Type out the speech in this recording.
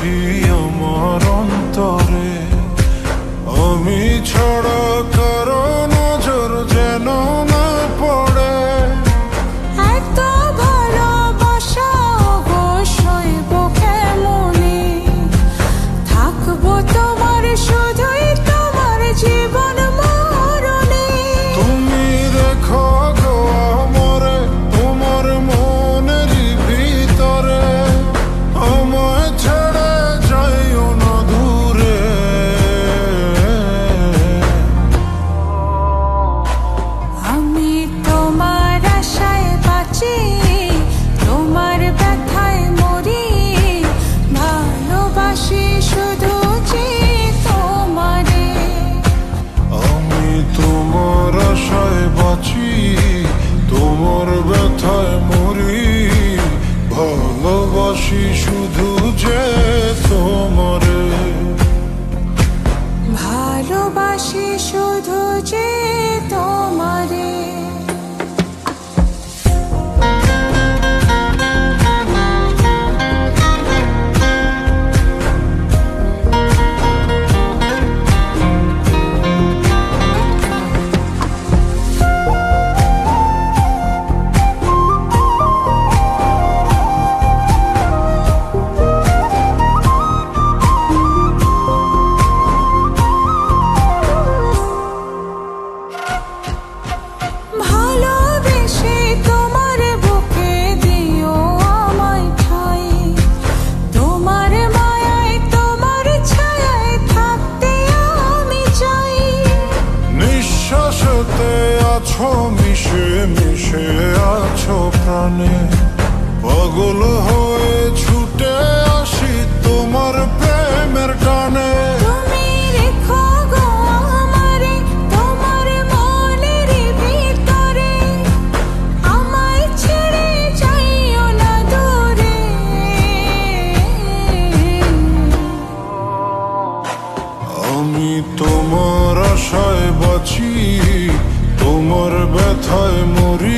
plus. প্রাণে পগল হয়ে ছুটে আসি তোমার প্রেমের টানে। আমি তোমার আশায় বাঁচি তোমার ব্যথায় মরি।